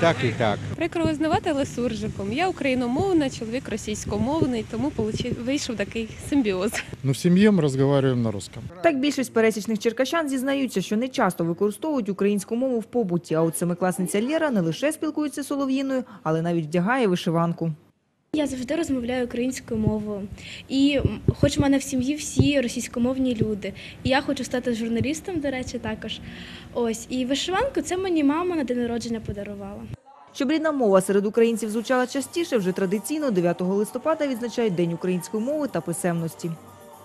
так і так. Прикро визнавати, але суржиком. Я україномовна, чоловік російськомовний, тому вийшов такий симбіоз. Ну, мы разговариваем на русском. Так більшість пересічних черкащан зізнаються, що не часто використовують українську мову в побуті. А от семикласниця Лєра не лише спілкується солов'їною, але навіть вдягає вишиванку. Я завжди розмовляю українською мовою. І хоч в мене в сім'ї всі російськомовні люди. І я хочу стати журналістом, до речі, також. Ось. І вишиванку це мені мама на день народження подарувала. Щоб рідна мова серед українців звучала частіше, вже традиційно 9 листопада відзначають День української мови та писемності.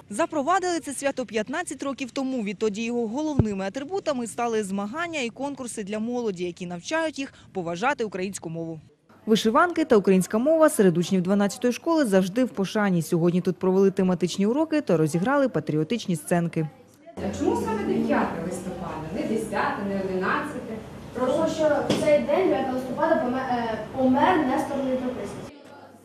Запровадили це свято 15 років тому. Відтоді його головними атрибутами стали змагання і конкурси для молоді, які навчають їх поважати українську мову. Вишиванки та українська мова серед учнів 12-ї школи завжди в пошані. Сьогодні тут провели тематичні уроки та розіграли патріотичні сценки. А чому саме 9 листопада? Не 10, не 11? Прошу. Тому що в цей день 9 листопада помер, помер Нестор Літописець.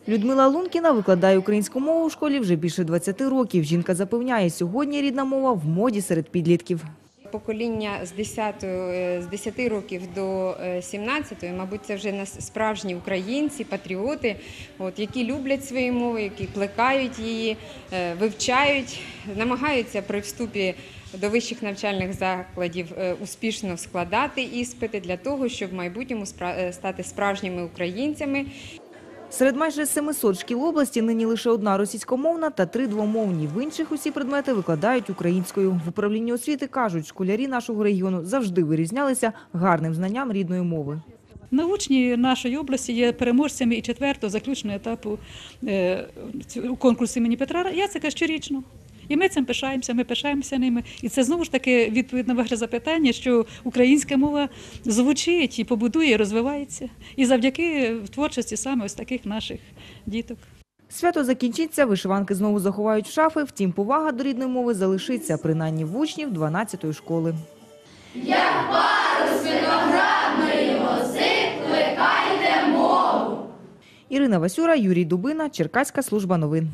Людмила Лункіна викладає українську мову в школі вже більше 20 років. Жінка запевняє, сьогодні рідна мова в моді серед підлітків. Покоління з 10, е, з 10 років до е, 17, мабуть, це вже нас справжні українці, патріоти, от, які люблять свою мову, які плекають її, е, вивчають, намагаються при вступі до вищих навчальних закладів е, успішно складати іспити для того, щоб в майбутньому е, стати справжніми українцями Серед майже 700 шкіл області нині лише одна російськомовна та три двомовні. В інших усі предмети викладають українською. В управлінні освіти кажуть, школярі нашого регіону завжди вирізнялися гарним знанням рідної мови. На учні нашої області є переможцями і четвертого заключного етапу е, конкурсу імені Петра Яцика щорічно. І ми цим пишаємося, ми пишаємося ними. І це знову ж таки відповідь на ваше запитання, що українська мова звучить і побудує, і розвивається. І завдяки творчості саме ось таких наших діток. Свято закінчиться, вишиванки знову заховають в шафи, втім повага до рідної мови залишиться, принаймні в учнів 12-ї школи. Ірина Васюра, Юрій Дубина, Черкаська служба новин.